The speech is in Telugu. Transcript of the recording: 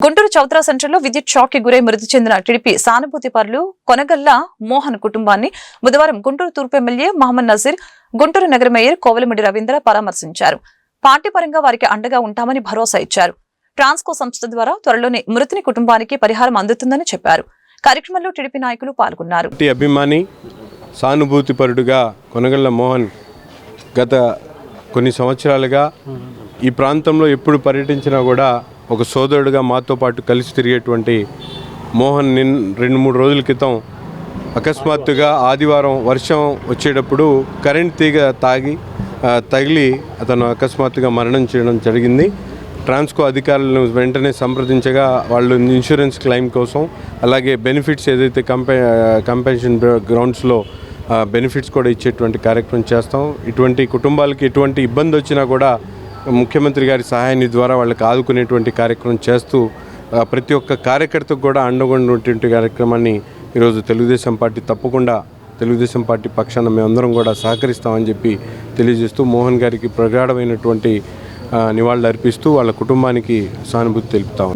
గుంటూరు చౌత్రా సెంటర్లో విద్యుత్ షాక్కి గురై మృతి చెందిన టీడీపీ సానుభూతి పరులు కొనగల్ల మోహన్ కుటుంబాన్ని బుధవారం గుంటూరు తూర్పు ఎమ్మెల్యే మహమ్మద్ నజీర్ గుంటూరు నగర మేయర్ కోవలమిడి రవీంద్ర పరామర్శించారు. పార్టీ పరంగా వారికి అండగా ఉంటామని భరోసా ఇచ్చారు. ట్రాన్స్కో సంస్థ ద్వారా త్వరలోనే మృతుని కుటుంబానికి పరిహారం అందుతుందని చెప్పారు. కార్యక్రమంలో టీడీపీ నాయకులు పాల్గొన్నారు. అభిమాని అభిమాని సానుభూతిపరుడుగా కొనగల్ల మోహన్ గత కొన్ని సంవత్సరాలుగా ఈ ప్రాంతంలో ఎప్పుడు పర్యటించినా కూడా ఒక సోదరుడిగా మాతో పాటు కలిసి తిరిగేటువంటి మోహన్ నిన్ రెండు మూడు రోజుల క్రితం అకస్మాత్తుగా ఆదివారం వర్షం వచ్చేటప్పుడు కరెంట్ తీగ తాగి తగిలి అతను అకస్మాత్తుగా మరణం చేయడం జరిగింది. ట్రాన్స్కో అధికారులను వెంటనే సంప్రదించగా వాళ్ళు ఇన్సూరెన్స్ క్లెయిమ్ కోసం అలాగే బెనిఫిట్స్ ఏదైతే కంపె కంపెన్షన్ గ్రౌండ్స్లో బెనిఫిట్స్ కూడా ఇచ్చేటువంటి కార్యక్రమం చేస్తాం. ఇటువంటి కుటుంబాలకి ఎటువంటి ఇబ్బంది వచ్చినా కూడా ముఖ్యమంత్రి గారి సహాయాన్ని ద్వారా వాళ్ళకి ఆదుకునేటువంటి కార్యక్రమం చేస్తూ ప్రతి ఒక్క కార్యకర్తకు కూడా అండగా కార్యక్రమాన్ని ఈరోజు తెలుగుదేశం పార్టీ తప్పకుండా తెలుగుదేశం పార్టీ పక్షాన మేమందరం కూడా సహకరిస్తామని చెప్పి తెలియజేస్తూ మోహన్ గారికి ప్రగాఢమైనటువంటి నివాళులు అర్పిస్తూ వాళ్ళ కుటుంబానికి సానుభూతి తెలుపుతాం